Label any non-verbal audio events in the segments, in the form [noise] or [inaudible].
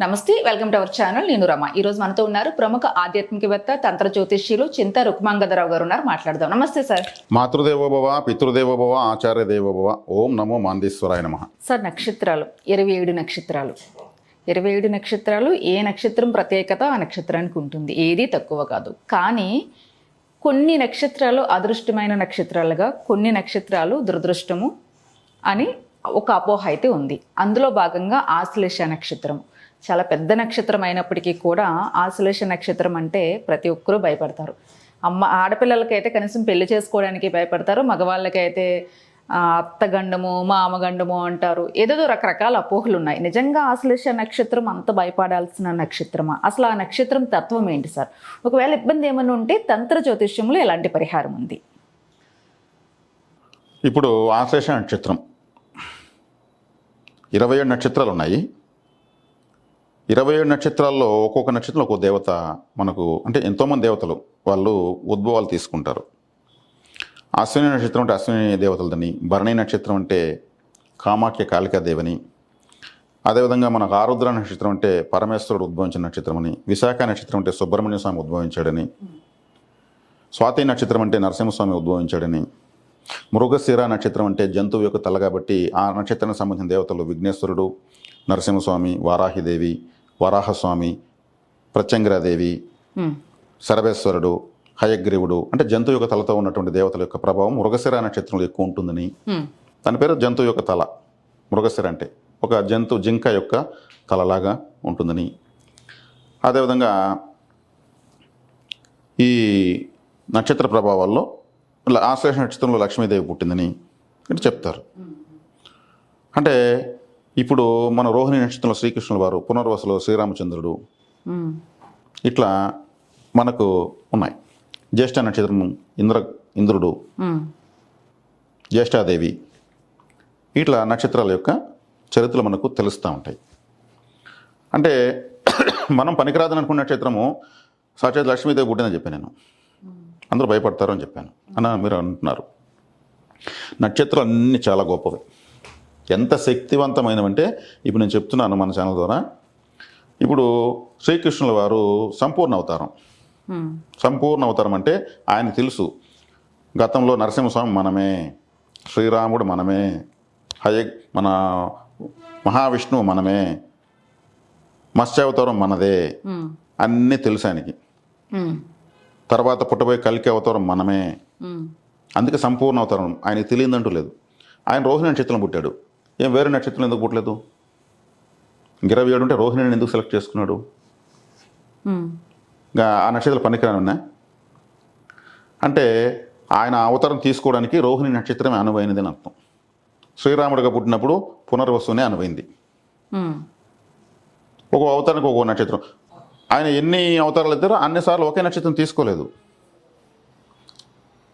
నమస్తే welcome to our channel. నేను రమ. ఈ రోజు మనతో ఉన్నారు ప్రముఖ ఆధ్యాత్మికవేత్త తంత్ర జ్యోతిష్యులు చింత రుక్మాంగదరావు గారు ఉన్నారు. మాట్లాడదాం. నమస్తే సార్. మాతృదేవోభవ పితృదేవోభవ ఆచార్య దేవోభవ ఓం నమో మాందీశ్వరాయ నమ. సార్ నక్షత్రాలు. ఇరవై ఏడు నక్షత్రాలు. ఇరవై ఏడు నక్షత్రాలు ఏ నక్షత్రం ప్రత్యేకత ఆ నక్షత్రానికి ఉంటుంది? ఏది తక్కువ కాదు. కానీ కొన్ని నక్షత్రాలు అదృష్టమైన నక్షత్రాలుగా కొన్ని నక్షత్రాలు దురదృష్టము అని ఒక అపోహ అయితే ఉంది. అందులో భాగంగా ఆశ్లేష నక్షత్రం. చాలా పెద్ద నక్షత్రం అయినప్పటికీ కూడా ఆశ్లేష నక్షత్రం అంటే ప్రతి ఒక్కరూ భయపడతారు. అమ్మ ఆడపిల్లలకైతే కనీసం పెళ్ళి చేసుకోవడానికి భయపడతారు. మగవాళ్ళకైతే అత్తగండము మామగండము అంటారు. ఏదేదో రకరకాల అపోహలు ఉన్నాయి. నిజంగా ఆశ్లేష నక్షత్రం అంత భయపడాల్సిన నక్షత్రమా? అసలు ఆ నక్షత్రం తత్వం ఏంటి సార్? ఒకవేళ ఇబ్బంది ఏమైనా ఉంటే తంత్ర జ్యోతిష్యంలో ఎలాంటి పరిహారం ఉంది? ఇప్పుడు ఆశ్లేష నక్షత్రం. ఇరవై ఏడు నక్షత్రాలు ఉన్నాయి ఇరవై ఏడు నక్షత్రాల్లో ఒక్కొక్క నక్షత్రం ఒక్కొక్క దేవత మనకు అంటే ఎంతోమంది దేవతలు వాళ్ళు ఉద్భవాలు తీసుకుంటారు. అశ్విని నక్షత్రం అంటే అశ్విని దేవతలదని భరణి నక్షత్రం అంటే కామాఖ్య కాళికాదేవని అదేవిధంగా మనకు ఆరుద్ర నక్షత్రం అంటే పరమేశ్వరుడు ఉద్భవించిన నక్షత్రం అని విశాఖ నక్షత్రం అంటే సుబ్రహ్మణ్య స్వామి ఉద్భవించాడని స్వాతి నక్షత్రం అంటే నరసింహస్వామి ఉద్భవించాడని మృగశిర నక్షత్రం అంటే జంతువు యొక్క తల కాబట్టి ఆ నక్షత్రానికి సంబంధించిన దేవతలు విఘ్నేశ్వరుడు నరసింహస్వామి వారాహిదేవి వరాహస్వామి ప్రత్యంగిరాదేవి. శరభేశ్వరుడు హయగ్రీవుడు అంటే జంతువు యొక్క తలతో ఉన్నటువంటి దేవతల యొక్క ప్రభావం మృగశిర నక్షత్రంలో ఎక్కువ ఉంటుందని. దాని పేరు జంతువు యొక్క తల మృగశిర అంటే ఒక జంతు జింక యొక్క తలలాగా ఉంటుందని అదేవిధంగా ఈ నక్షత్ర ప్రభావాల్లో ఆశ్లేష నక్షత్రంలో లక్ష్మీదేవి పుట్టిందని చెప్తారు అంటే ఇప్పుడు మన రోహిణి నక్షత్రంలో శ్రీకృష్ణుల వారు పునర్వసులో శ్రీరామచంద్రుడు. ఇట్లా మనకు ఉన్నాయి. జ్యేష్ఠ నక్షత్రం ఇంద్ర ఇంద్రుడు. జ్యేష్ఠాదేవి. ఇట్లా నక్షత్రాల యొక్క చరిత్రలు మనకు తెలుస్తూ ఉంటాయి. అంటే [coughs] మనం పనికిరాదని అనుకున్న నక్షత్రము సాక్షాత్ లక్ష్మీదేవి పుట్టిందని చెప్పాను నేను. అందరూ భయపడతారు అని చెప్పాను. అన్న మీరు అంటున్నారు. నక్షత్రాలు అన్నీ చాలా గొప్పవి. ఎంత శక్తివంతమైనవంటే ఇప్పుడు నేను చెప్తున్నాను మన ఛానల్ ద్వారా ఇప్పుడు శ్రీకృష్ణుల వారు సంపూర్ణ అవతారం. సంపూర్ణ అవతారం అంటే ఆయన తెలుసు గతంలో నరసింహస్వామి మనమే శ్రీరాముడు మనమే హయ మన మహావిష్ణువు మనమే మత్స్యావతారం మనదే. అన్నీ తెలుసు ఆయనకి. తర్వాత పుట్టబోయే కలికి అవతారం మనమే. అందుకే సంపూర్ణ అవతారం ఆయనకి తెలియదంటూ లేదు ఆయన రోహిణి నక్షత్రం పుట్టాడు ఏం వేరే నక్షత్రం ఎందుకు పుట్టలేదు? ఇరవై ఏడు ఉంటే రోహిణిని ఎందుకు సెలెక్ట్ చేసుకున్నాడు? ఆ నక్షత్రాలు పనికిరానున్నా అంటే ఆయన అవతారం తీసుకోవడానికి రోహిణి నక్షత్రమే అనువైనది అని అర్థం. శ్రీరాముడిగా పుట్టినప్పుడు పునర్వసునే అనువైంది. హ్మ్. ఒక అవతారానికి ఒక నక్షత్రం. ఆయన ఎన్ని అవతారాలు ఎత్తారో అన్నిసార్లు ఒకే నక్షత్రం తీసుకోలేదు.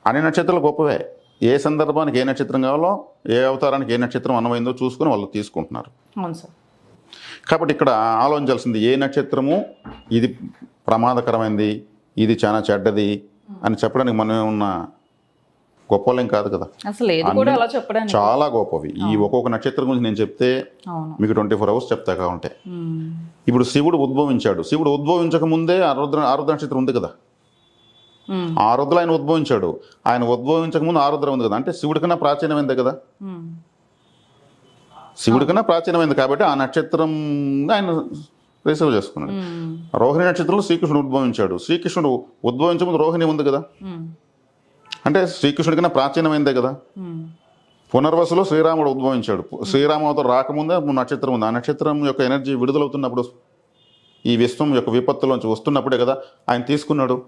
అన్ని నక్షత్రాలు గొప్పవే. ఏ సందర్భానికి ఏ నక్షత్రం కావాలో ఏ అవతారానికి ఏ నక్షత్రం అనువైందో చూసుకొని వాళ్ళు తీసుకుంటున్నారు. అవును సార్. కాబట్టి ఇక్కడ ఆలోచించాల్సింది ఏ నక్షత్రము ఇది ప్రమాదకరమైనది ఇది చాలా చెడ్డది అని చెప్పడానికి మనం ఉన్న గొప్పలేం కాదు కదా. అసలు చాలా గొప్పవి. ఈ ఒక్కొక్క నక్షత్రం గురించి నేను చెప్తే మీకు ట్వంటీ ఫోర్ అవర్స్ చెప్తా కావుంటే. ఇప్పుడు శివుడు ఉద్భవించాడు. శివుడు ఉద్భవించక ముందే ఆరుద్ర ఆరుద్ర నక్షత్రం ఉంది కదా. ఆరుద్ర ఆయన ఉద్భవించాడు. ఆయన ఉద్భవించక ముందు ఆరుద్ర ఉంది కదా. అంటే శివుడి కన్నా ప్రాచీనమైందే కదా. హ్మ్. శివుడి కన్నా ప్రాచీనమైంది కాబట్టి ఆ నక్షత్రం ఆయన రిసీవ్ చేసుకున్నాడు. రోహిణి నక్షత్రంలో శ్రీకృష్ణుడు ఉద్భవించాడు. శ్రీకృష్ణుడు ఉద్భవించక ముందు రోహిణి ఉంది కదా. అంటే శ్రీకృష్ణుడి కన్నా ప్రాచీనమైందే కదా. పునర్వసులో శ్రీరాముడు ఉద్భవించాడు. శ్రీరామవతం రాకముందే నక్షత్రం ఉంది. ఆ నక్షత్రం యొక్క ఎనర్జీ విడుదలవుతున్నప్పుడు ఈ విశ్వం యొక్క విపత్తులోంచి వస్తున్నప్పుడే కదా ఆయన తీసుకున్నాడు.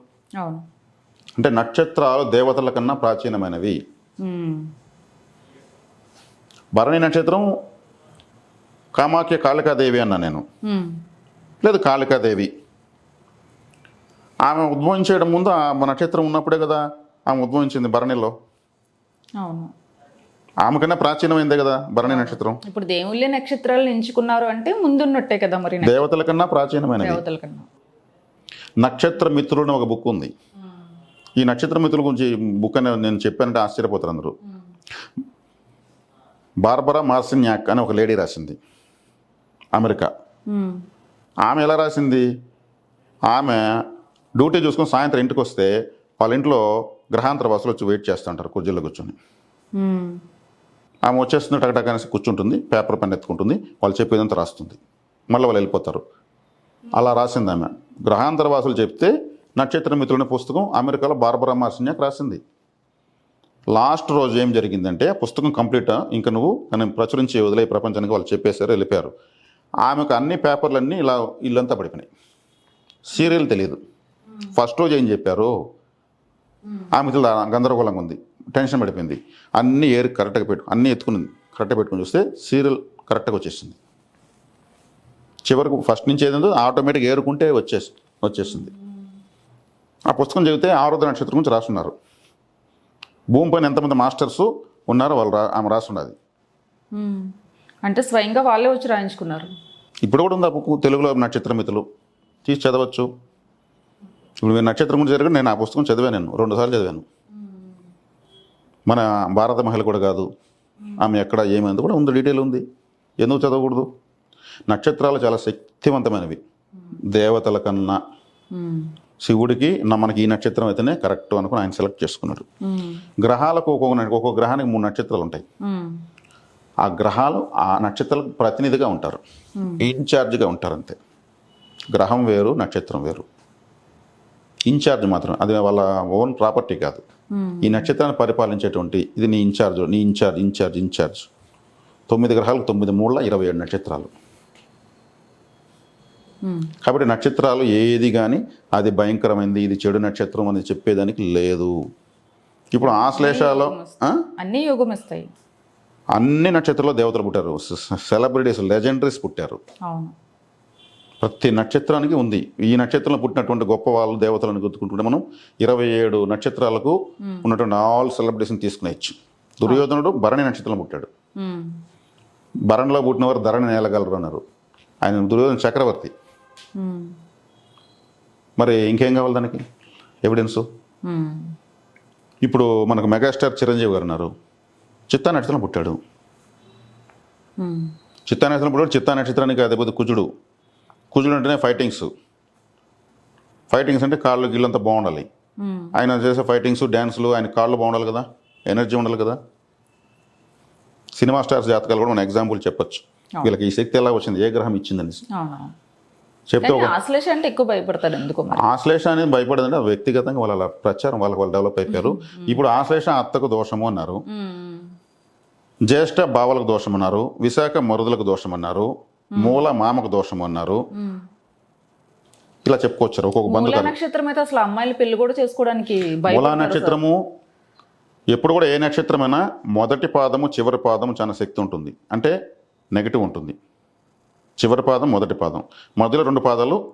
అంటే నక్షత్రాలు దేవతల కన్నా ప్రాచీనమైనవి. భరణి నక్షత్రం కామాఖ్య కాళికాదేవి అన్నా నేను. లేదు కాళికాదేవి. ఆమె ఉద్భవించడం ముందు ఆ నక్షత్రం ఉన్నప్పుడే కదా ఆమె ఉద్భవించింది భరణిలో. అవును. ఆమె కన్నా ప్రాచీనమైందే కదా భరణి నక్షత్రం. ఇప్పుడు దేవుళ్ళే నక్షత్రాలను ఎంచుకున్నారు అంటే ముందున్నట్టే కదా మరి దేవతల కన్నా దేవతల కన్నా. నక్షత్ర మిత్రుడు ఒక బుక్ ఉంది. ఈ నక్షత్ర మిత్రుల గురించి బుక్ అని నేను చెప్పానంటే ఆశ్చర్యపోతారు అందరూ. బార్బరా మార్సిన్యాక్ అని ఒక లేడీ రాసింది. అమెరికా. ఆమె ఎలా రాసింది? ఆమె డ్యూటీ చూసుకొని సాయంత్రం ఇంటికి వస్తే వాళ్ళ ఇంట్లో గ్రహాంతర వాసులు వచ్చి వెయిట్ చేస్తుంటారు కుర్చీలో కూర్చొని. ఆమె వచ్చేస్తుంది టకటక అనేసి కూర్చుంటుంది పేపర్ పెన్ ఎత్తుకుంటుంది వాళ్ళు చెప్పేదంతా రాస్తుంది. మళ్ళీ వాళ్ళు వెళ్ళిపోతారు. అలా రాసింది ఆమె. గ్రహాంతర వాసులు చెప్తే నక్షత్ర మిత్రుని పుస్తకం అమెరికాలో బార్బరా మార్సిన్యాక్ రాసింది. లాస్ట్ రోజు ఏం జరిగిందంటే పుస్తకం కంప్లీట్ ఇంకా నువ్వు నేను ప్రచురించి వదిలే ప్రపంచానికి వాళ్ళు చెప్పేశారు వెళ్ళిపోయారు. ఆమెకు అన్ని పేపర్లన్నీ ఇలా ఇల్లంతా పడిపోయినాయి. సీరియల్ తెలియదు ఫస్ట్ రోజు ఏం చెప్పారు? ఆమె గందరగోళంగా ఉంది టెన్షన్ పడిపోయింది. అన్ని ఏరు కరెక్ట్గా పెట్టు అన్నీ ఎత్తుకుని కరెక్ట్గా పెట్టుకుని చూస్తే సీరియల్ కరెక్ట్గా వచ్చేసింది. చివరికి ఫస్ట్ నుంచి ఏదో ఆటోమేటిక్ ఏరుకుంటే వచ్చేసి వచ్చేసింది. ఆ పుస్తకం చదివితే ఆరుద్ర నక్షత్రం గురించి రాస్తున్నారు భూమి పైన ఎంతమంది మాస్టర్స్ ఉన్నారో వాళ్ళు రా ఆమె రాస్తున్నది. అంటే స్వయంగా వాళ్ళే వచ్చి రాయించుకున్నారు. ఇప్పుడు కూడా ఉంది ఆ బుక్ తెలుగులో నక్షత్ర మితులు. తీసి చదవచ్చు. ఇప్పుడు మీరు నక్షత్రం గురించి జరిగి నేను ఆ పుస్తకం చదివాను నేను. రెండుసార్లు చదివాను. మన భారత మహిళ కూడా కాదు. ఆమె ఎక్కడ ఏమైంది కూడా ఉంది డీటెయిల్ ఉంది. ఎందుకు చదవకూడదు? నక్షత్రాలు చాలా శక్తివంతమైనవి. దేవతల కన్నా. శివుడికి మనకి ఈ నక్షత్రం అయితేనే కరెక్ట్ అనుకుని ఆయన సెలెక్ట్ చేసుకున్నాడు. గ్రహాలకు ఒక్కొక్క ఒక్కొక్క గ్రహానికి మూడు నక్షత్రాలు ఉంటాయి. ఆ గ్రహాలు ఆ నక్షత్రాలకు ప్రతినిధిగా ఉంటారు. ఇన్ఛార్జ్గా ఉంటారు అంతే గ్రహం వేరు నక్షత్రం వేరు. ఇన్ఛార్జ్ మాత్రం అది వాళ్ళ ఓన్ ప్రాపర్టీ కాదు. ఈ నక్షత్రాన్ని పరిపాలించేటువంటి ఇది నీ ఇన్ఛార్జ్ నీ ఇన్ఛార్జ్ ఇన్ఛార్జ్ ఇన్ఛార్జ్. తొమ్మిది గ్రహాలు తొమ్మిది మూడుల ఇరవై ఏడు నక్షత్రాలు. కాబట్టి నక్షత్రాలు ఏది కానీ అది భయంకరమైంది ఇది చెడు నక్షత్రం అని చెప్పేదానికి లేదు. ఇప్పుడు ఆశ్లేషాలో? అన్నీ యోగం ఇస్తాయి అన్ని నక్షత్రాల్లో దేవతలు పుట్టారు. సెలబ్రిటీస్ లెజెండరీస్ పుట్టారు. ప్రతి నక్షత్రానికి ఉంది. ఈ నక్షత్రంలో పుట్టినటువంటి గొప్ప వాళ్ళు దేవతలను గుర్తుకుంటుంటే మనం ఇరవై ఏడు నక్షత్రాలకు ఉన్నటువంటి ఆల్ సెలబ్రిటీస్ని తీసుకునేయచ్చు దుర్యోధనుడు భరణి నక్షత్రంలో పుట్టాడు. భరణిలో పుట్టిన వారు ధరణి నేలగలరు అన్నారు. ఆయన దుర్యోధన చక్రవర్తి. మరి ఇంకేం కావాలి దానికి? ఎవిడెన్సు. ఇప్పుడు మనకు మెగాస్టార్ చిరంజీవి గారు ఉన్నారు. చిత్తా నక్షత్రంలో పుట్టాడు. చిత్తా నక్షత్రం పుట్టాడు. చిత్తా నక్షత్రానికి అధిపతి కుజుడు. కుజుడు అంటేనే ఫైటింగ్స్. ఫైటింగ్స్ అంటే కాళ్ళు గిళ్ళంతా బాగుండాలి. ఆయన చేసే ఫైటింగ్స్ డ్యాన్సులు ఆయన కాళ్ళు బాగుండాలి కదా? ఎనర్జీ ఉండాలి కదా? సినిమా స్టార్స్ జాతకాలు కూడా మనం ఎగ్జాంపుల్ చెప్పొచ్చు. వీళ్ళకి ఈ శక్తి ఎలా వచ్చింది? ఏ గ్రహం ఇచ్చిందని. చెప్తే ఆశ్లేష అంటే ఎక్కువ భయపడతాడు ఎందుకో ఆశ్లేష అనేది భయపడదంటే వ్యక్తిగతంగా వాళ్ళ ప్రచారం వాళ్ళకి వాళ్ళు డెవలప్ అయిపోయారు. ఇప్పుడు ఆశ్లేష అత్తకు దోషము అన్నారు. జ్యేష్ఠ బావలకు దోషం అన్నారు. విశాఖ మరుదులకు దోషం అన్నారు. మూల మామకు దోషం అన్నారు. ఇలా చెప్పుకొచ్చారు. ఒక్కొక్క మూల బంధువులు నక్షత్రం అయితే అసలు అమ్మాయిలు పెళ్ళి కూడా చేసుకోవడానికి మూలా నక్షత్రము ఎప్పుడు కూడా ఏ నక్షత్రమైనా మొదటి పాదము చివరి పాదము చాలా శక్తి ఉంటుంది. అంటే నెగిటివ్ ఉంటుంది. చివరి పాదం మొదటి పాదం. మధ్యలో రెండు పాదాలు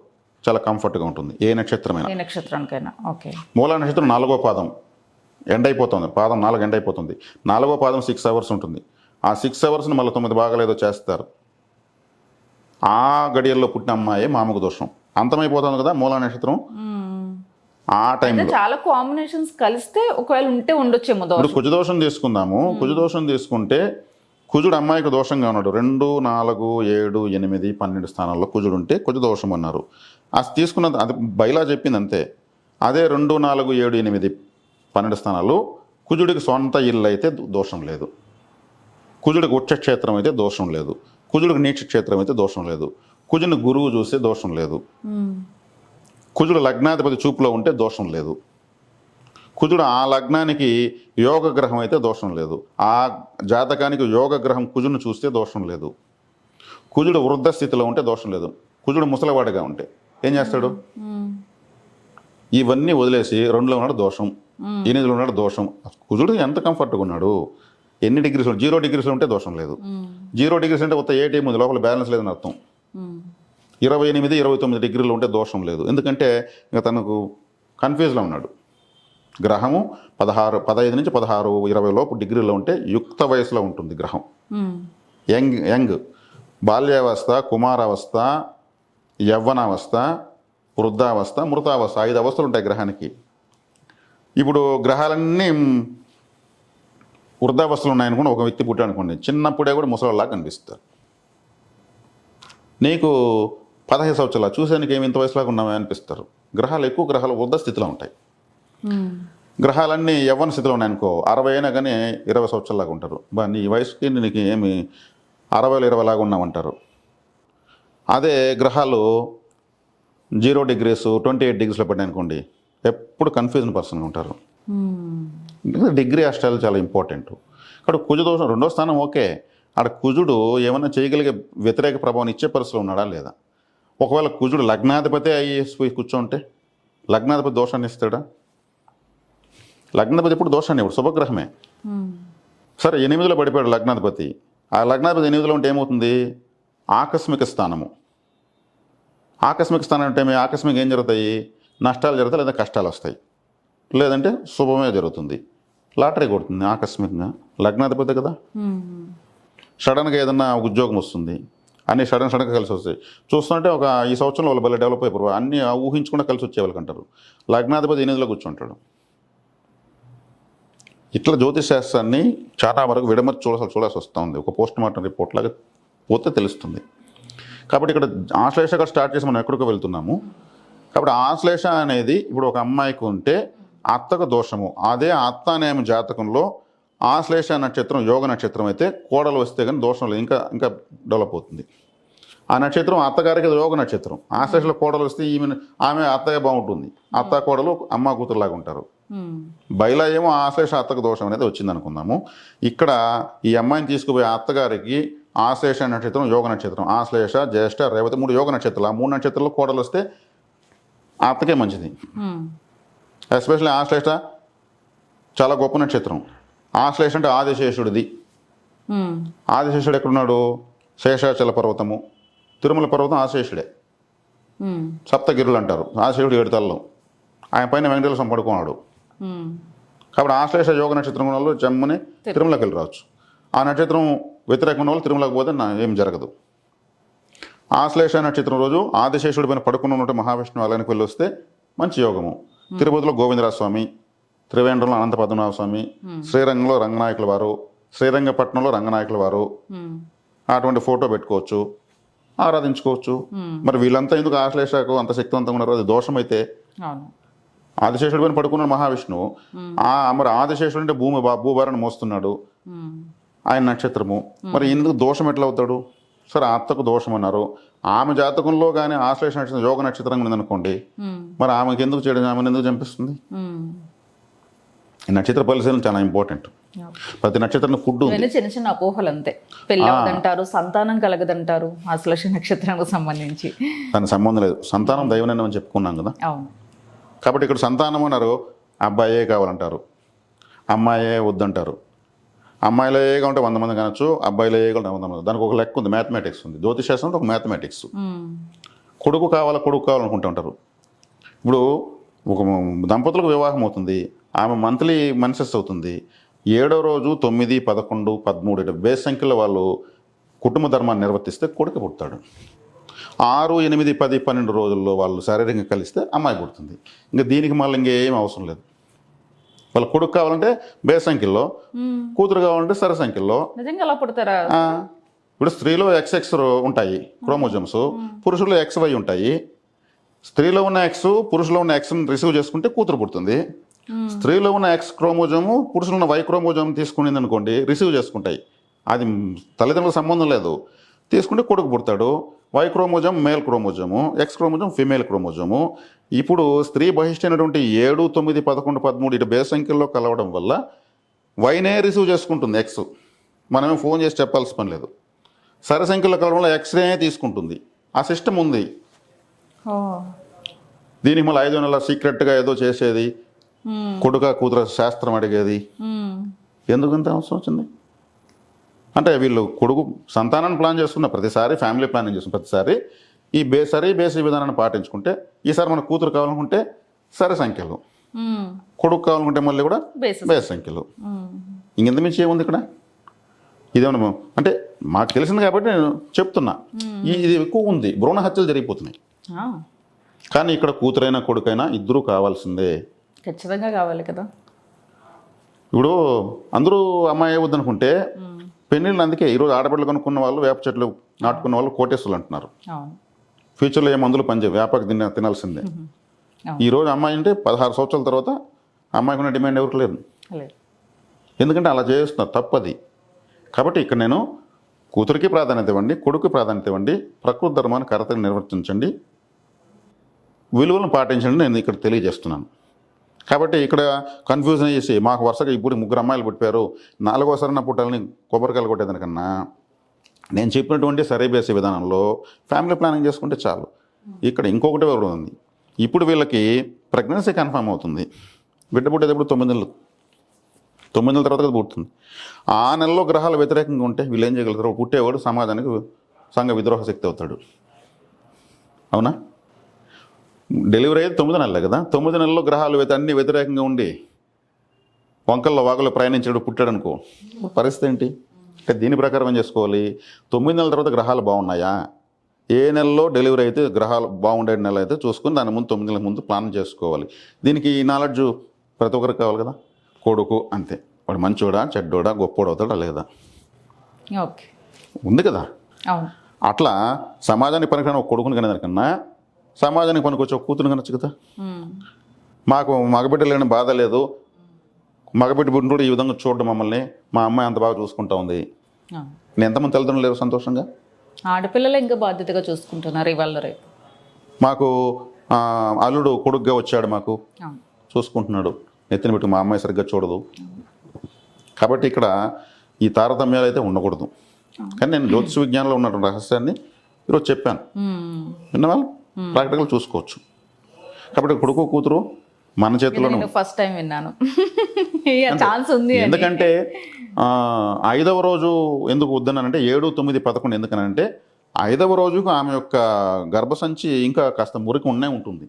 చాలా కంఫర్ట్గా ఉంటుంది. ఏ నక్షత్రమైనా. నక్షత్రానికైనా. ఓకే. మూలా నక్షత్రం నాలుగో పాదం. ఎండ్ అయిపోతుంది. పాదం నాలుగు ఎండ్ అయిపోతుంది. నాలుగో పాదం సిక్స్ అవర్స్ ఉంటుంది. ఆ సిక్స్ అవర్స్ని మళ్ళీ తొమ్మిది భాగాలు ఏదో చేస్తారు. ఆ గడియల్లో పుట్టిన అమ్మాయి మామకు దోషం. అంతమైపోతుంది కదా మూలా నక్షత్రం. ఆ అంటే చాలా కాంబినేషన్స్ కలిస్తే ఒకవేళ ఉంటే ఉండొచ్చేమో దోషం. ఇప్పుడు కుజదోషం తీసుకుందాము. కుజదోషం తీసుకుంటే కుజుడు అమ్మాయికి దోషంగా ఉన్నాడు. రెండు నాలుగు ఏడు ఎనిమిది పన్నెండు స్థానాల్లో కుజుడు ఉంటే కుజదోషం అన్నారు. అది తీసుకున్న అది బైలా చెప్పింది అంతే. అదే రెండు నాలుగు ఏడు ఎనిమిది పన్నెండు స్థానాలు కుజుడికి సొంత ఇల్లు అయితే దోషం లేదు. కుజుడికి ఉచ్చ క్షేత్రం అయితే దోషం లేదు. కుజుడికి నీచ క్షేత్రం అయితే దోషం లేదు. కుజుని గురువు చూస్తే దోషం లేదు. కుజుడు లగ్నాధిపతి చూపులో ఉంటే దోషం లేదు. కుజుడు ఆ లగ్నానికి యోగ గ్రహం అయితే దోషం లేదు. ఆ జాతకానికి యోగ గ్రహం కుజును చూస్తే దోషం లేదు. కుజుడు వృద్ధ స్థితిలో ఉంటే దోషం లేదు. కుజుడు ముసలివాడిగా ఉంటే ఏం చేస్తాడు? ఇవన్నీ వదిలేసి రెండులో ఉన్నాడు దోషం ఎనిమిదిలో ఉన్నాడు దోషం. కుజుడు ఎంత కంఫర్ట్గా ఉన్నాడు? ఎన్ని డిగ్రీస్ జీరో డిగ్రీస్ ఉంటే దోషం లేదు. జీరో డిగ్రీస్ అంటే ఏ ఏటీఎం ఉంది? లోపల బ్యాలెన్స్ లేదని అర్థం. ఇరవై ఎనిమిది ఇరవై తొమ్మిది డిగ్రీలు ఉంటే దోషం లేదు. ఎందుకంటే ఇంకా తనకు కన్ఫ్యూజ్లో ఉన్నాడు. గ్రహము పదహారు పదహైదు నుంచి పదహారు ఇరవై లోపు డిగ్రీలో ఉంటే యుక్త వయసులో ఉంటుంది గ్రహం. Young young. బాల్యావస్థ కుమారావస్థ యవ్వనావస్థ వృద్ధావస్థ మృతావస్థ ఐదు అవస్థలు ఉంటాయి గ్రహానికి. ఇప్పుడు గ్రహాలన్నీ వృద్ధావస్థలు ఉన్నాయనుకోండి ఒక వ్యక్తి పుట్టాడు అనుకోండి చిన్నప్పుడే కూడా ముసలిలా కనిపిస్తారు. నీకు పదహైదు సంవత్సరాలు చూసేందుకు ఏమి ఇంత వయసులాగా ఉన్నామే అనిపిస్తారు. గ్రహాలు ఎక్కువ గ్రహాలు వృద్ధ స్థితిలో ఉంటాయి. గ్రహాలన్నీ యవ్వన స్థితిలో ఉన్నాయనుకో అరవై అయినా కానీ ఇరవై సంవత్సరాలాగా ఉంటారు. బా నీ వయసుకి నీకు ఏమి అరవైలో ఇరవై లాగా ఉన్నామంటారు అదే గ్రహాలు జీరో డిగ్రీస్ ట్వంటీ ఎయిట్ డిగ్రీస్లో పడ్డాయి అనుకోండి ఎప్పుడు కన్ఫ్యూజన్ పర్సన్గా ఉంటారు. డిగ్రీ అష్టాలు చాలా ఇంపార్టెంట్. ఇక్కడ కుజు దోషం రెండో స్థానం ఓకే. అక్కడ కుజుడు ఏమైనా చేయగలిగే వ్యతిరేక ప్రభావం ఇచ్చే పరిస్థితిలో ఉన్నాడా లేదా? ఒకవేళ కుజుడు లగ్నాధిపతి అయ్యేసి పోయి కూర్చోంటే లగ్నాధిపతి దోషాన్ని ఇస్తాడా? లగ్నాధిపతి ఎప్పుడు దోషాన్ని ఇప్పుడు శుభగ్రహమే. సరే ఎనిమిదిలో పడిపోయాడు లగ్నాధిపతి. ఆ లగ్నాధిపతి ఎనిమిదిలో ఉంటే ఏమవుతుంది? ఆకస్మిక స్థానము. ఆకస్మిక స్థానం అంటే ఆకస్మిక ఏం జరుగుతాయి? నష్టాలు జరుగుతాయి లేదా కష్టాలు వస్తాయి. లేదంటే శుభమే జరుగుతుంది. లాటరీ కొడుతుంది ఆకస్మికంగా. లగ్నాధిపతి కదా? సడన్గా ఏదన్నా ఒక ఉద్యోగం వస్తుంది. అన్ని సడన్ సడన్గా కలిసి వస్తాయి. చూస్తుంటే ఒక ఈ సంవత్సరంలో వాళ్ళు భలే డెవలప్ అయిపోరు అన్ని ఊహించకుండా కలిసి వచ్చే వాళ్ళకి అంటారు లగ్నాధిపతి ఎనిమిదిలో కూర్చుంటాడు. ఇట్లా జ్యోతిశాస్త్రాన్ని చాలా వరకు విడమర్చి చూడాల్సి చూడాల్సి వస్తూ ఉంది ఒక పోస్ట్ మార్టం రిపోర్ట్ లాగా పోతే తెలుస్తుంది. కాబట్టి ఇక్కడ ఆశ్లేషగా స్టార్ట్ చేసి మనం ఎక్కడికో వెళ్తున్నాము. కాబట్టి ఆశ్లేష అనేది ఇప్పుడు ఒక అమ్మాయికి ఉంటే అత్తకు దోషము. అదే అత్త అనేమి జాతకంలో ఆశ్లేష నక్షత్రం యోగ నక్షత్రం అయితే కోడలు వస్తే కానీ దోషం లేదు. ఇంకా ఇంకా డెవలప్ అవుతుంది. ఆ నక్షత్రం అత్తగారికి యోగ నక్షత్రం. ఆశ్లేషలో కోడలు వస్తే ఈమె ఆమె అత్తగా బాగుంటుంది. అత్త కోడలు అమ్మ కూతురులాగా ఉంటారు. బయలా ఏమో ఆశ్లేష అత్తకు దోషం అనేది వచ్చింది అనుకుందాము. ఇక్కడ ఈ అమ్మాయిని తీసుకుపోయే అత్తగారికి ఆశ్లేష నక్షత్రం యోగ నక్షత్రం. ఆశ్లేష జ్యేష్ఠ రేవతి మూడు యోగ నక్షత్రాలు. ఆ మూడు నక్షత్రాలు కోడలు వస్తే అత్తకే మంచిది. ఎస్పెషల్లీ ఆశ్లేష చాలా గొప్ప నక్షత్రం. ఆశ్లేష అంటే ఆదిశేషుడిది. ఆదిశేషుడు ఎక్కడున్నాడు? శేషాచల పర్వతము. తిరుమల పర్వతం ఆశేషుడే. సప్తగిరులు అంటారు. ఆశేషుడు ఏడు తలలో. ఆయన పైన వెంకటేశ్వర పడుకున్నాడు. కాబట్టి ఆశ్లేష యోగ నక్షత్రం వాళ్ళు జమ్ముని తిరుమలకి వెళ్ళి రావచ్చు. ఆ నక్షత్రం వ్యతిరేకమైన వాళ్ళు తిరుమలకి పోతే నా ఏం జరగదు. ఆశ్లేష నక్షత్రం రోజు ఆదిశేషుడి పైన పడుకున్న ఉన్నట్టు మహావిష్ణువు ఆలయానికి వెళ్ళి వస్తే మంచి యోగము. తిరుపతిలో గోవిందరాజ స్వామి త్రివేంద్రంలో అనంత పద్మనాభ స్వామి శ్రీరంగంలో రంగనాయకుల వారు శ్రీరంగపట్నంలో రంగనాయకుల వారు. అటువంటి ఫోటో పెట్టుకోవచ్చు ఆరాధించుకోవచ్చు. మరి వీళ్ళంతా ఎందుకు ఆశ్లేషకు అంత శక్తివంతంగా ఉన్నారు అది దోషమైతే ఆదిశేషుడి పైన పడుకున్న మహావిష్ణువు ఆ మరి ఆదిశేషుడు అంటే భూమి భూభారాన్ని మోస్తున్నాడు. ఆయన నక్షత్రము. మరి ఎందుకు దోషం ఎట్లా అవుతాడు? సరే అత్తకు దోషం అన్నారు. ఆమె జాతకంలో కానీ ఆశ్లేష నక్షత్రం యోగ నక్షత్రం ఉందనుకోండి. మరి ఆమెకి ఎందుకు చేయడం ఆమెను ఎందుకు చంపిస్తుంది? నక్షత్ర పరిశీలన చాలా ఇంపార్టెంట్. ప్రతి నక్షత్రం ఫుడ్ చిన్న చిన్న అపోహలు అంతే పెళ్ళి అవదంటారు సంతానం కలగదంటారు ఆశ్లేష నక్షత్రానికి సంబంధించి. దానికి సంబంధం లేదు. సంతానం దైవనని చెప్పుకున్నాం కదా. అవును. కాబట్టి ఇక్కడ సంతానం అన్నారు. అబ్బాయే కావాలంటారు. అమ్మాయే వద్దంటారు. అమ్మాయిలే కావాలంటే వంద మంది కనొచ్చు అబ్బాయిలే కావాలంటే వంద మంది దానికి ఒక లెక్క ఉంది మ్యాథమెటిక్స్ ఉంది. జ్యోతిశాస్త్రం అంటే ఒక మ్యాథమెటిక్స్. కొడుకు కావాలా కొడుకు కావాలనుకుంటూ ఉంటారు. ఇప్పుడు ఒక దంపతులకు వివాహం అవుతుంది. ఆమె మంత్లీ మెన్సెస్ అవుతుంది. ఏడో రోజు తొమ్మిది పదకొండు పదమూడు బేస్ సంఖ్యలో వాళ్ళు కుటుంబ ధర్మాన్ని నిర్వర్తిస్తే కొడుకు పుడతాడు. ఆరు ఎనిమిది పది పన్నెండు రోజుల్లో వాళ్ళు శారీరకంగా కలిస్తే అమ్మాయి పుడుతుంది. ఇంకా దీనికి మళ్ళీ ఇంకేం అవసరం లేదు. వాళ్ళ కొడుకు కావాలంటే బేస్ సంఖ్యలో. కూతురు కావాలంటే సర సంఖ్యలో ఇప్పుడు స్త్రీలో ఎక్స్ ఎక్స్ ఉంటాయి క్రోమోజమ్స్ పురుషుల్లో ఎక్స్ వై ఉంటాయి. స్త్రీలో ఉన్న ఎక్స్ పురుషులో ఉన్న ఎక్స్ రిసీవ్ చేసుకుంటే కూతురు పుడుతుంది. స్త్రీలో ఉన్న ఎక్స్ క్రోమోజోము పురుషులు ఉన్న వై క్రోమోజోమ్ తీసుకునింది అనుకోండి రిసీవ్ చేసుకుంటాయి. అది తల్లిదండ్రులకు సంబంధం లేదు. తీసుకుంటే కొడుకు పుడతాడు. Y chromosome male chromosome X chromosome female chromosome. ఇప్పుడు స్త్రీ బహిష్టమైనటువంటి ఏడు తొమ్మిది పదకొండు పదమూడు ఇటు బేస్ సంఖ్యల్లో కలవడం వల్ల వైనే రిసీవ్ చేసుకుంటుంది ఎక్స్ మనమే ఫోన్ చేసి చెప్పాల్సిన పని లేదు. సర సంఖ్యలో కలవడం వల్ల ఎక్స్రే తీసుకుంటుంది. ఆ సిస్టమ్ ఉంది. దీనికి మళ్ళీ ఐదు నెలల సీక్రెట్గా ఏదో చేసేది. కొడుక కూతుర శాస్త్రం అడిగేది. మ్మ్. ఎందుకు ఇంత అవసరం వచ్చింది? అంటే వీళ్ళు కొడుకు సంతానాన్ని ప్లాన్ చేసుకున్న ప్రతిసారి ఫ్యామిలీ ప్లానింగ్ చేసుకున్న ప్రతిసారి ఈ బే సరి బేసి విధానాన్ని పాటించుకుంటే ఈసారి మన కూతురు కావాలనుకుంటే సరే సంఖ్యలు. కొడుకు కావాలనుకుంటే మళ్ళీ కూడా బేస్ సంఖ్యలు. ఇంకెంత మించి ఏముంది ఇక్కడ? ఇదేమన్నా అంటే మాకు తెలిసింది కాబట్టి నేను చెప్తున్నా. ఇది ఎక్కువ ఉంది. భ్రూణ హత్యలు జరిగిపోతున్నాయి. కానీ ఇక్కడ కూతురైనా కొడుకైనా ఇద్దరూ కావాల్సిందే. ఖచ్చితంగా కావాలి కదా. ఇప్పుడు అందరూ అమ్మాయి వద్దనుకుంటే పెళ్ళిళ్ళు అందుకే ఈరోజు ఆడపిల్లలు కొనుక్కున్న వాళ్ళు వేప చెట్లు నాటుకున్న వాళ్ళు కోటేశ్వరులు అంటున్నారు. ఫ్యూచర్లో ఏ మందులు పనిచేయ వ్యాపారం తిన తినాల్సిందే. అవును. ఈ రోజు అమ్మాయి అంటే పదహారు సంవత్సరాల తర్వాత అమ్మాయికి ఉన్న డిమాండ్ ఎవరికి లేదు. లేదు. ఎందుకంటే అలా చేస్తున్నారు. తప్పది. కాబట్టి ఇక్కడ నేను కూతురికి ప్రాధాన్యత ఇవ్వండి కొడుకు ప్రాధాన్యత ఇవ్వండి ప్రకృతి ధర్మాన్ని కరెక్ట్గా నిర్వర్తించండి. విలువలను పాటించండి నేను ఇక్కడ తెలియజేస్తున్నాను. కాబట్టి ఇక్కడ కన్ఫ్యూజన్ చేసి మాకు వరుసగా ఇప్పుడు ముగ్గురు అమ్మాయిలు పుట్టారు. నాలుగోసారి నా పుట్టాలని కొబ్బరికాయలు కొట్టేదానికన్నా నేను చెప్పినటువంటి సరే బేసే విధానంలో ఫ్యామిలీ ప్లానింగ్ చేసుకుంటే చాలు. ఇక్కడ ఇంకొకటి ఎవరు ఉంది. ఇప్పుడు వీళ్ళకి ప్రెగ్నెన్సీ కన్ఫర్మ్ అవుతుంది. బిడ్డ పుట్టేటప్పుడు తొమ్మిది నెలలు. తొమ్మిది నెలల తర్వాత కదా పుడుతుంది. ఆ నెలలో గ్రహాలు వ్యతిరేకంగా ఉంటే వీళ్ళు ఏం చేయగలుగుతారు? పుట్టేవాడు సమాజానికి సంఘ విద్రోహ శక్తి అవుతాడు. అవునా? డెలివరీ అయితే తొమ్మిది నెలలే కదా? తొమ్మిది నెలల్లో గ్రహాలు అన్ని వ్యతిరేకంగా ఉండి వంకల్లో వాగులో ప్రయాణించాడు పుట్టాడు అనుకో పరిస్థితి ఏంటి? అంటే దీని ప్రకారం ఏం చేసుకోవాలి? తొమ్మిది నెలల తర్వాత గ్రహాలు బాగున్నాయా? ఏ నెలలో డెలివరీ అయితే గ్రహాలు బాగుండే నెల అయితే చూసుకుని దాని ముందు తొమ్మిది నెలల ముందు ప్లాన్ చేసుకోవాలి. దీనికి ఈ నాలెడ్జ్ ప్రతి ఒక్కరికి కావాలి కదా? కొడుకు అంతే. వాడు మంచోడా చెడ్డోడా గొప్పోడు అవుతాడా లేదా? ఓకే. ఉంది కదా? అట్లా సమాజానికి పనికిరాని ఒక కొడుకుని కనేదానికన్నా సమాజానికి పనికొచ్చే ఒక కూతురు కనొచ్చు కదా. మాకు మగబిడ్డ లేని బాధ లేదు. మగబిడ్డ పుట్టినప్పుడు ఈ విధంగా చూడడం మమ్మల్ని మా అమ్మాయి అంత బాగా చూసుకుంటా ఉంది. నేను ఎంతమంది తల్లిదండ్రులు లేరు సంతోషంగా? ఆడపిల్లలు ఇంకా బాధ్యతగా చూసుకుంటున్నారు ఇవాళ రేపు. మాకు అల్లుడు కొడుకుగా వచ్చాడు మాకు. చూసుకుంటున్నాడు. నెత్తిన పెట్టి మా అమ్మాయి సరిగ్గా చూడదు. కాబట్టి ఇక్కడ ఈ తారతమ్యాలు అయితే ఉండకూడదు. కానీ నేను జ్యోతిష విజ్ఞానంలో ఉన్న రహస్యాన్ని ఈరోజు చెప్పాను. విన్నవాళ్ళు ప్రాక్టికల్ చూసుకోవచ్చు. కాబట్టి కొడుకు కూతురు మన చేతిలో ఫస్ట్ టైం విన్నాను. [laughs] ఛాన్స్ ఉంది. ఎందుకంటే ఐదవ రోజు ఎందుకు వద్దనంటే ఏడు తొమ్మిది పదకొండు ఎందుకనంటే ఐదవ రోజుకు ఆమె యొక్క గర్భసంచి ఇంకా కాస్త మురికి ఉన్నే ఉంటుంది.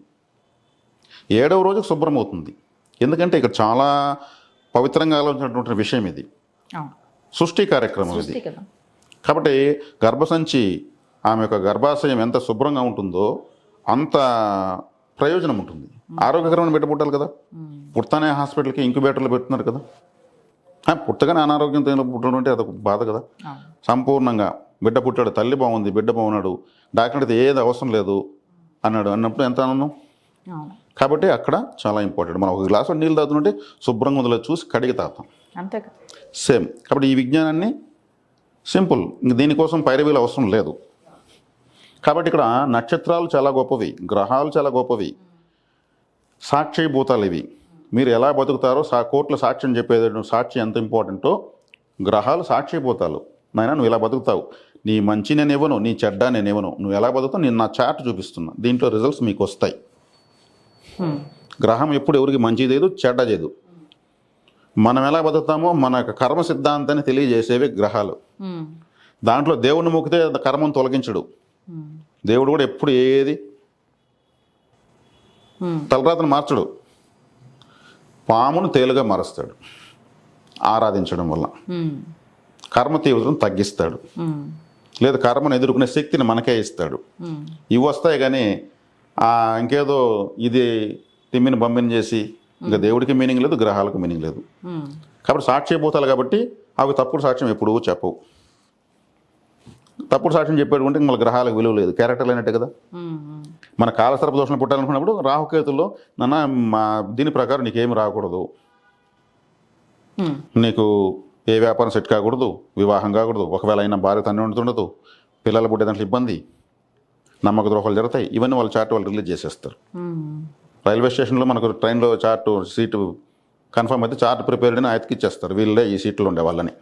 ఏడవ రోజుకు శుభ్రం అవుతుంది. ఎందుకంటే ఇక్కడ చాలా పవిత్రంగా ఆలోచించినటువంటి విషయం ఇది. సృష్టి కార్యక్రమం ఇది. కాబట్టి గర్భసంచి ఆమె యొక్క గర్భాశయం ఎంత శుభ్రంగా ఉంటుందో అంత ప్రయోజనం ఉంటుంది. ఆరోగ్యకరమైన బిడ్డ పుట్టాలి కదా. పుడతానే హాస్పిటల్కి ఇంక్యుబేటర్లు పెడుతున్నారు కదా. పుట్టగానే అనారోగ్యంతో పుట్టడం అంటే అదొక బాధ కదా. సంపూర్ణంగా బిడ్డ పుట్టాడు తల్లి బాగుంది బిడ్డ బాగున్నాడు డాక్టర్ అయితే ఏది అవసరం లేదు అన్నాడు. అన్నప్పుడు ఎంత ఆనందం? కాబట్టి అక్కడ చాలా ఇంపార్టెంట్. మనం ఒక గ్లాసు నీళ్ళు తాగుతుంటే శుభ్రంగా ఉందో చూసి కడిగి తాగుతాం. అంతే కదా. సేమ్. కాబట్టి ఈ విజ్ఞానాన్ని సింపుల్. దీనికోసం పైరవీలు అవసరం లేదు. కాబట్టి ఇక్కడ నక్షత్రాలు చాలా గొప్పవి గ్రహాలు చాలా గొప్పవి. సాక్షిభూతాలు ఇవి. మీరు ఎలా బతుకుతారో సా కోర్టులో సాక్ష్యం చెప్పేది సాక్షి ఎంత ఇంపార్టెంటో గ్రహాలు సాక్షిభూతాలు నాయన నువ్వు ఇలా బతుకుతావు. నీ మంచి నేను ఇవ్వను నీ చెడ్డ నేను ఇవ్వను. నువ్వు ఎలా బతుకుతావు? నేను నా చార్ట్ చూపిస్తున్నా. దీంట్లో రిజల్ట్స్ మీకు వస్తాయి. గ్రహం ఎప్పుడు ఎవరికి మంచి చేయదు చెడ్డ చేయదు మనం ఎలా బతుకుతామో మన యొక్క కర్మ సిద్ధాంతాన్ని తెలియజేసేవి గ్రహాలు. దాంట్లో దేవుడిని మొక్కితే కర్మను తొలగించడు. దేవుడు కూడా ఎప్పుడు ఏది. తలరాతను మార్చడు పామును తేలుగా మారుస్తాడు ఆరాధించడం వల్ల. కర్మ తీవ్రతను తగ్గిస్తాడు. లేదా కర్మను ఎదుర్కొనే శక్తిని మనకే ఇస్తాడు. ఇవి వస్తాయి కానీ ఆ, ఇంకేదో ఇది తిమ్మిని బొమ్మిని చేసి ఇంకా దేవుడికి మీనింగ్ లేదు గ్రహాలకు మీనింగ్ లేదు. కాబట్టి సాక్ష్యభూతాలు కాబట్టి అవి తప్పుడు సాక్ష్యం ఎప్పుడూ చెప్పవు తప్పుడు సాక్ష్యం చెప్పేటువంటి మళ్ళీ గ్రహాలకు విలువ లేదు. క్యారెక్టర్ అయినట్టే కదా. మన కాలసర్ప దోషం పుట్టాలనుకున్నప్పుడు రాహుకేతుల్లో నాన్న మా దీని ప్రకారం నీకేమి రాకూడదు. నీకు ఏ వ్యాపారం సెట్ కాకూడదు వివాహం కాకూడదు. ఒకవేళ అయినా భార్య తన్ని ఉంటుండదు పిల్లలు పుట్టే దాంట్లో ఇబ్బంది. నమ్మక ద్రోహాలు జరుగుతాయి. ఇవన్నీ వాళ్ళ చార్ట్ వాళ్ళు రిలీజ్ చేసేస్తారు. రైల్వే స్టేషన్లో మనకు ట్రైన్లో చార్ట్ సీటు కన్ఫర్మ్ అయితే చార్ట్ ప్రిపేర్డ్ అని ఆయనకి ఇచ్చేస్తారు వీళ్ళే ఈ సీట్లో ఉండే వాళ్ళని.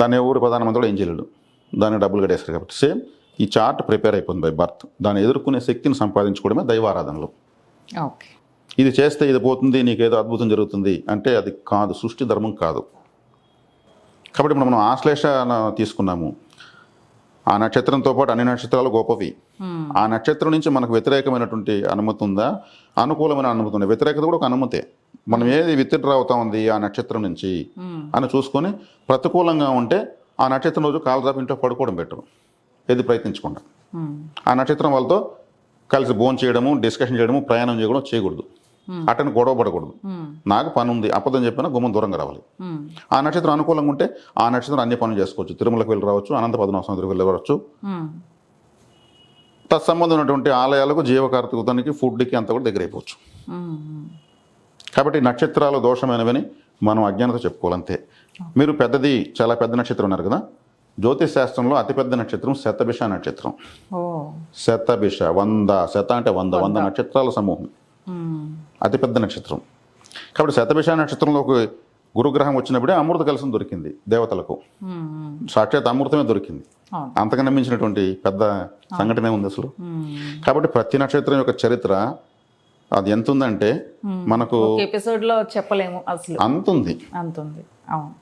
దాన్ని ఎవరు ప్రధానమంత్రి కూడా ఏం చేయలేడు. దానికి డబ్బులు కట్టేస్తారు కాబట్టి. సేమ్ ఈ చార్ట్ ప్రిపేర్ అయిపోయింది బై బర్త్. దాన్ని ఎదుర్కొనే శక్తిని సంపాదించుకోవడమే దైవారాధనలు. ఓకే. ఇది చేస్తే ఇది పోతుంది నీకేదో అద్భుతం జరుగుతుంది అంటే అది కాదు సృష్టి ధర్మం కాదు. కాబట్టి ఇప్పుడు మనం ఆశ్లేష తీసుకున్నాము. ఆ నక్షత్రంతో పాటు అన్ని నక్షత్రాలు గొప్పవి. ఆ నక్షత్రం నుంచి మనకు వ్యతిరేకమైనటువంటి అనుమతి ఉందా? అనుకూలమైన అనుమతి ఉందా? వ్యతిరేకత కూడా ఒక అనుమతే. మనం ఏది విత్డ్రా అవుతా ఉంది ఆ నక్షత్రం నుంచి. అని చూసుకొని ప్రతికూలంగా ఉంటే ఆ నక్షత్రం రోజు కాలు చాపి ఇంట్లో పడుకోవడం బెటర్ ఏది ప్రయత్నించకుండా. ఆ నక్షత్రం వాళ్ళతో కలిసి భోజనం చేయడము డిస్కషన్ చేయడము ప్రయాణం చేయడం చేయకూడదు అటని గొడవ పడకూడదు. నాకు పని ఉంది అబద్ధం చెప్పినా గుమ్మం దూరంగా రావాలి. ఆ నక్షత్రం అనుకూలంగా ఉంటే ఆ నక్షత్రం అన్ని పనులు చేసుకోవచ్చు తిరుమలకు వెళ్ళి రావచ్చు అనంత పద్మనాభ దగ్గరికి వెళ్ళి రావచ్చు. తత్సంబంధం ఉన్నటువంటి ఆలయాలకు జీవకార్తికతానికి ఫుడ్కి అంతా కూడా దగ్గర అయిపోవచ్చు. కాబట్టి నక్షత్రాలు దోషమైనవని మనం అజ్ఞానత చెప్పుకోవాలంతే. మీరు పెద్దది చాలా పెద్ద నక్షత్రం ఉన్నారు కదా? జ్యోతిష్ శాస్త్రంలో అతిపెద్ద నక్షత్రం శతభిష నక్షత్రం. శతభిష వంద శత అంటే వంద వంద నక్షత్రాల సమూహం. అతిపెద్ద నక్షత్రం. కాబట్టి శతభిష నక్షత్రంలో ఒక గురుగ్రహం వచ్చినప్పుడే అమృత కలసం దొరికింది దేవతలకు. సాక్షాత్ అమృతమే దొరికింది. అవును. అంతకన్నా మించినటువంటి పెద్ద సంఘటన ఉంది అసలు. కాబట్టి ప్రతి నక్షత్రం యొక్క చరిత్ర అది ఎంత ఉందంటే మనకు ఎపిసోడ్లో చెప్పలేము అసలు. అంత ఉంది అంత ఉంది అవును.